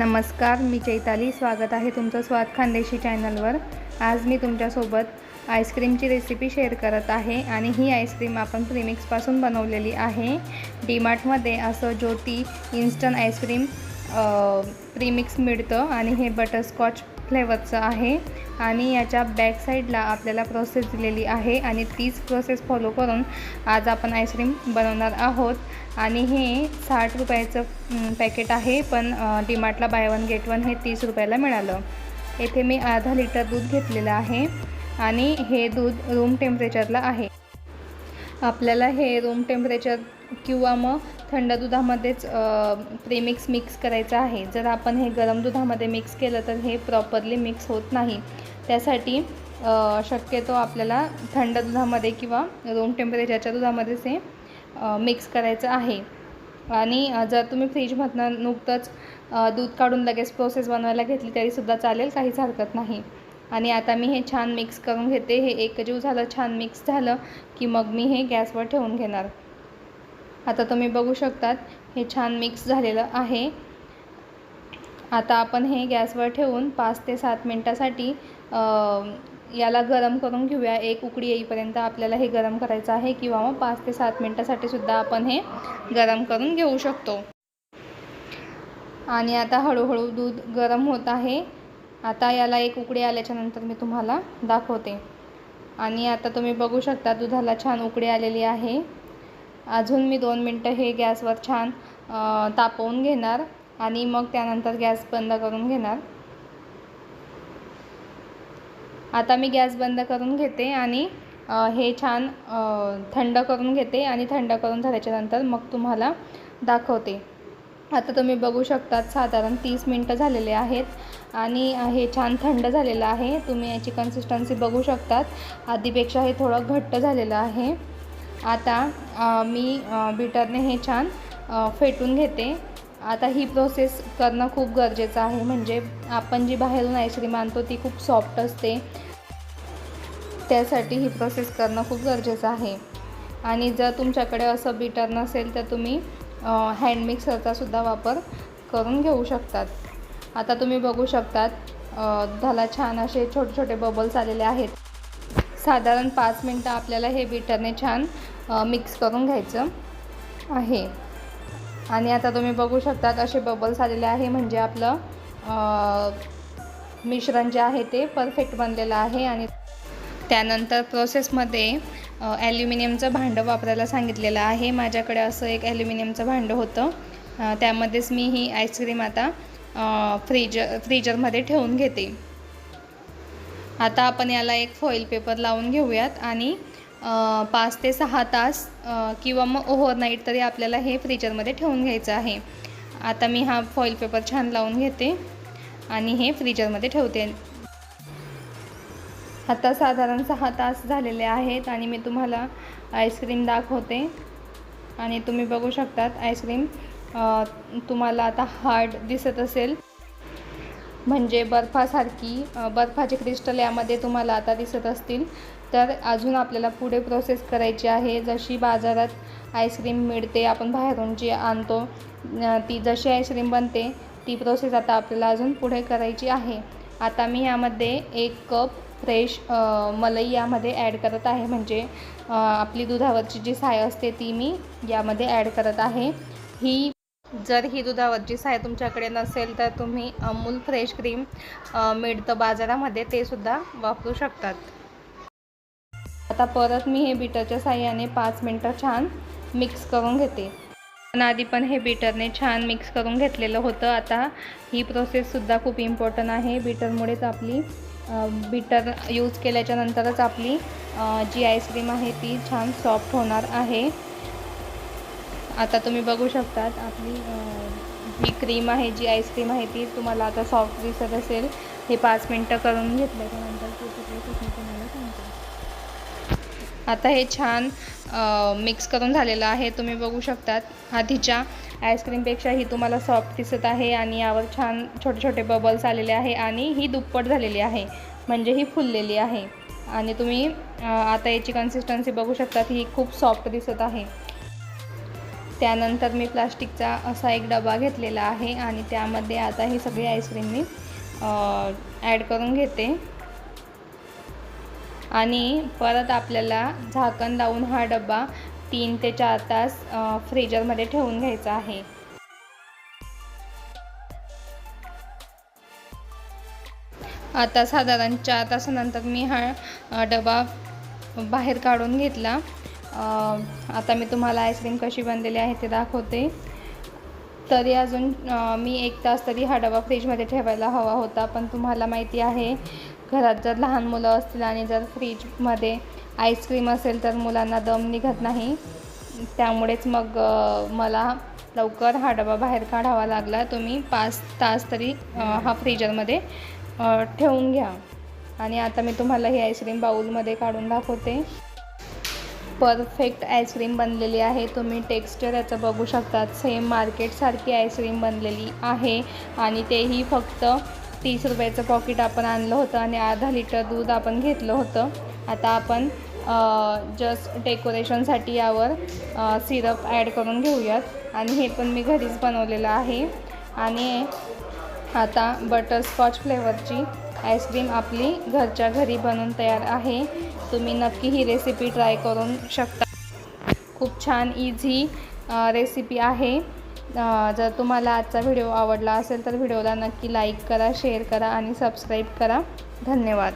नमस्कार मी चैताली. स्वागत आहे तुमचं स्वाद खानदेशी चॅनलवर. आज मी तुमच्यासोबत आईस्क्रीमची रेसिपी शेअर करत आहे आणि ही आईस्क्रीम आपण प्रीमिक्सपासून बनवलेली आहे. डीमार्टमध्ये असं ज्योती इन्स्टंट आईस्क्रीम प्रीमिक्स मिळतं आणि हे बटरस्कॉच फ्लेवरचं आहे. आणि याच्या बॅक साईडला आपल्याला प्रोसेस दिलेली आहे आणि तीच प्रोसेस फॉलो करून आज आपण आईस्क्रीम बनवणार आहोत. आणि हे साठ रुपयाचं पॅकेट आहे पण डीमार्टला बाय वन गेट वन हे तीस रुपयाला मिळालं. येथे मी अर्धा लिटर दूध घेतलेलं आहे आणि हे दूध रूम टेम्परेचरला आहे. आपल्याला हे रूम टेम्परेचर किंवा मग थंड दुधामध्येच प्रेमिक्स मिक्स करायचं आहे. जर आपण हे गरम दुधामध्ये मिक्स केलं तर हे प्रॉपरली मिक्स होत नाही. त्यासाठी शक्यतो आपल्याला थंड दुधामध्ये किंवा रूम टेम्परेचरच्या दुधामध्येच हे मिक्स करायचं आहे. आणि जर तुम्ही फ्रीजमधनं नुकतंच दूध काढून लगेच प्रोसेस बनवायला घेतली तरीसुद्धा चालेल काहीच हरकत नाही. आणि आता मी हे छान मिक्स करून घेते. हे एकजीव झालं छान मिक्स झालं की मग मी हे गॅसवर ठेवून घेणार. आता तुम्ही बघू शकतात हे छान मिक्स झालेलं आहे. आता आपण हे गॅसवर ठेवून पाच ते सात मिनटासाठी याला गरम करून घेऊया. एक उकडी येईपर्यंत आपल्याला हे गरम करायचं आहे किंवा मग पाच ते सात मिनटासाठी सुद्धा आपण हे गरम करून घेऊ शकतो. आणि आता हळूहळू दूध गरम होत आहे. आता याला एक उकडी आल्याच्यानंतर मी तुम्हाला दाखवते. आणि आता तुम्ही बघू शकता दुधाला छान उकडी आलेली आहे. अजून मी दोन मिनटं हे गॅसवर छान तापवून घेणार आणि मग त्यानंतर गॅस बंद करून घेणार. आता मी गॅस बंद करून घेते आणि हे छान थंड करून घेते आणि थंड करून झाल्याच्यानंतर मग तुम्हाला दाखवते. आता तुम्ही बघू शकतात साधारण तीस मिनटं झालेले आहेत आणि हे छान थंड झालेलं आहे. तुम्ही याची कन्सिस्टन्सी बघू शकतात. आधीपेक्षा हे थोडं घट्ट झालेलं आहे. आता मी बीटरने हे छान फेटून घेते. आता ही प्रोसेस करणं खूप गरजेचं आहे. म्हणजे आपण जी बाहेरून आईस्क्रीम आणतो ती खूप सॉफ्ट असते. त्यासाठी ही प्रोसेस करणं खूप गरजेचं आहे. आणि जर तुमच्याकडे असं बीटर नसेल तर तुम्ही हँड मिक्सरचा सुद्धा वापर करून घेऊ शकतात. आता तुम्ही बघू शकतात झाला दुधाला छान असे छोटे छोटे बबल्स आलेले आहेत. साधारण पाच मिनटं आपल्याला हे बीटरने छान मिक्स करून घ्यायचं आहे. आणि आता तुम्ही बघू शकतात असे बबल्स आलेले आहे म्हणजे आपलं मिश्रण जे आहे ते परफेक्ट बनलेलं आहे. आणि त्यानंतर प्रोसेसमध्ये ॲल्युमिनियमचं भांडं वापरायला सांगितलेलं आहे. माझ्याकडे असं एक ॲल्युमिनियमचं भांडं होतं. त्यामध्येच मी ही आईस्क्रीम आता फ्रीज फ्रीजर फ्रीजरमध्ये ठेवून घेते. आता आपण याला एक फॉईल पेपर लावून घेऊयात आणि पाच ते सहा तास किंवा मग ओव्हरनाईट तरी आपल्याला हे फ्रीजरमध्ये ठेवून घ्यायचं आहे. आता मी हा फॉईल पेपर छान लावून घेते आणि हे फ्रीजरमध्ये ठेवते. आता साधारण सहा तास झालेले आहेत आणि मी तुम्हाला आईस्क्रीम दाखवते. आणि तुम्ही बघू शकतात आईस्क्रीम तुम्हाला आता हार्ड दिसत असेल. म्हणजे बर्फासारखी बर्फाचे क्रिस्टल यामध्ये तुम्हाला आता दिसत असतील. तर अजून आपल्याला पुढे प्रोसेस करायची आहे. जशी बाजारात आईस्क्रीम मिळते आपण बाहेरून जी आणतो ती जशी आईस्क्रीम बनते ती प्रोसेस आता आपल्याला अजून पुढे करायची आहे. आता मी यामध्ये एक कप फ्रेश मलई यामध्ये ॲड करत आहे. म्हणजे आपली दुधावरची जी साय असते ती मी यामध्ये ॲड करत आहे. ही जर ही दुधावरची साय तुमच्याकडे नसेल तर तुम्ही अमूल फ्रेश क्रीम मिळतं बाजारामध्ये ते सुद्धा वापरू शकतात. आता परत मी हे बीटरच्या साह्याने पाच मिनटं छान मिक्स करून घेते. पण आधी पण हे बीटरने छान मिक्स करून घेतलेलं होतं. आता ही प्रोसेससुद्धा खूप इम्पॉर्टंट आहे. बीटरमुळेच आपली बीटर यूज केल्याच्या नंतरच आपली जी आईस्क्रीम आहे ती छान सॉफ्ट होणार आहे. आता तुम्ही बघू शकतात आपली जी क्रीम आहे जी आईस्क्रीम आहे ती तुम्हाला आता सॉफ्ट दिसत असेल. हे पाच मिनटं करून घेतल्याच्यानंतर ते तुम्हाला सांगते. आता हे छान मिक्स करून झालेलं आहे. तुम्ही बघू शकतात आधीच्या आईस्क्रीमपेक्षा ही तुम्हाला सॉफ्ट दिसत आहे आणि यावर छान छोटे छोटे बबल्स आलेले आहे आणि ही दुप्पट झालेली आहे म्हणजे ही फुललेली आहे. आणि तुम्ही आता याची कन्सिस्टन्सी बघू शकतात ही खूप सॉफ्ट दिसत आहे. त्यानंतर मी प्लास्टिकचा असा एक डबा घेतलेला आहे आणि त्यामध्ये आता ही सगळी आईस्क्रीम मी ॲड करून घेते. आणि परत आपल्याला झाकण लावून हा डबा तीन ते चार तास फ्रीजरमध्ये ठेवून घ्यायचा आहे. आता साधारण चार तासानंतर मी हा डबा बाहेर काढून घेतला. आता मी तुम्हाला आईस्क्रीम कशी बनलेली आहे ते दाखवते. तरी अजून मी एक तास तरी हा डबा फ्रीजमध्ये ठेवायला हवा होता पण तुम्हाला माहिती आहे घरात जर लहान मुलं असतील आणि जर फ्रीजमध्ये आईस्क्रीम असेल तर मुलांना दम निघत नाही. त्यामुळेच मग मला लवकर हा डबा बाहेर काढावा लागला. तुम्ही पाच तास तरी हा फ्रीजरमध्ये ठेवून घ्या. आणि आता मी तुम्हाला ही आईस्क्रीम बाऊलमध्ये काढून दाखवते. परफेक्ट आईस्क्रीम बनलेली आहे. तुम्ही टेक्स्चर याचं बघू शकतात. सेम मार्केटसारखी आईस्क्रीम बनलेली आहे. आणि तेही फक्त तीस रुपयाचं पॉकेट आपण आणलं होतं आणि अर्धा लिटर दूध आपण घेतलं होतं. आता आपण जस्ट डेकोरेशनसाठी यावर सिरप ॲड करून घेऊयात. आणि हे पण मी घरीच बनवलेलं आहे. आणि आता बटरस्कॉच फ्लेवरची आईस्क्रीम आपली घरच्या घरी बनून तयार आहे. तुम्ही नक्की ही रेसिपी ट्राय करून शकता. खूप छान इझी रेसिपी आहे. जर तुम्हाला आजचा व्हिडिओ आवडला असेल तर व्हिडिओला नक्की लाईक करा शेअर करा आणि सबस्क्राईब करा. धन्यवाद.